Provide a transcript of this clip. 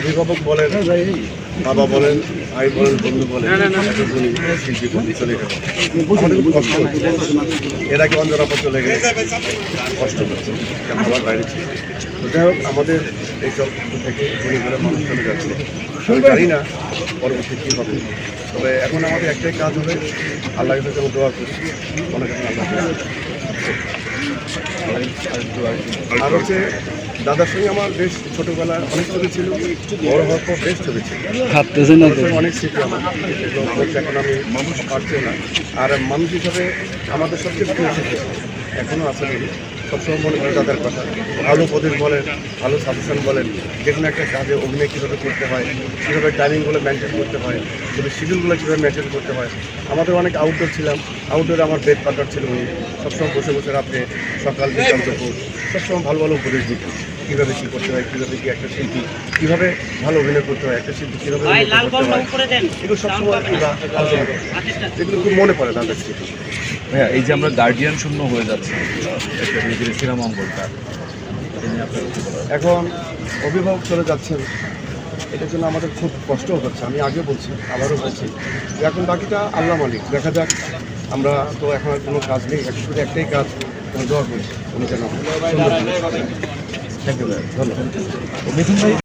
অভিভাবক বলেন বাবা বলেন ভাই বলেন বন্ধু বলেন শিল্পী বন্ধু চলে গেল। আমাদের খুব কষ্ট হচ্ছে। এর আগে অঞ্জনাপা চলে গেলে কষ্ট হচ্ছে। আমার বাইরে ছিল যাই হোক আমাদের এই চলচ্চিত্র থেকে মানুষ চলে যাচ্ছে। জানি না পরবর্তী কী হবে। তবে এখন আমাদের একটাই কাজ হবে আল্লাহ কাছে দোয়া করি অনেক আল্লাহ আর হচ্ছে দাদার সঙ্গে আমার বেশ ছোটবেলায় অনেক ছবি ছিল বড় হওয়ার পর বেশ ছবি ছিল। অনেক স্মৃতি আমার। এখন আমি মানুষ পারছি না। আর মানুষ হিসাবে আমাদের সবচেয়ে প্রিয় স্মৃতি এখনও আসলে সবসময় মনে করে দাদার কথা। ভালো উপদেশ বলেন ভালো সাজেশন বলেন যে কোনো একটা কাজে অভিনয় কীভাবে করতে হয় কীভাবে টাইমিংগুলো মেনটেন করতে হয় কীভাবে শিডিউলগুলো কীভাবে মেনটেন করতে হয়। আমাদের অনেক আউটডোর ছিলাম আউটডোরে আমার বেড পার্টনার ছিল উনি। সবসময় বসে বসে রাত্রে সকাল বিকাল দুপুর সবসময় ভালো ভালো উপদেশ দিত কীভাবে কী করতে হয় কীভাবে কি একটা শিল্পী কীভাবে ভালো অভিনয় করতে হয় একটা শিল্পী কীভাবে হয় এগুলো সবসময় করি। এগুলো খুব মনে পড়ে স্মৃতি। ভাইয়া এই যে আমরা গার্ডিয়ান শূন্য হয়ে যাচ্ছি একটা নিজের শ্রীরামঙ্গলটা এখন অভিভাবক চলে যাচ্ছেন এটার জন্য আমাদের খুব কষ্ট হচ্ছে আমি আগে বলছি আবারও বলছি। যে এখন বাকিটা আল্লাহ মালিক দেখা যাক আমরা তো এখন আর কোনো কাজ নেই শুধু একটাই কাজ দোয়া যেন সুন্দর থ্যাংক ইউ ধন্যবাদ মিথুন ভাই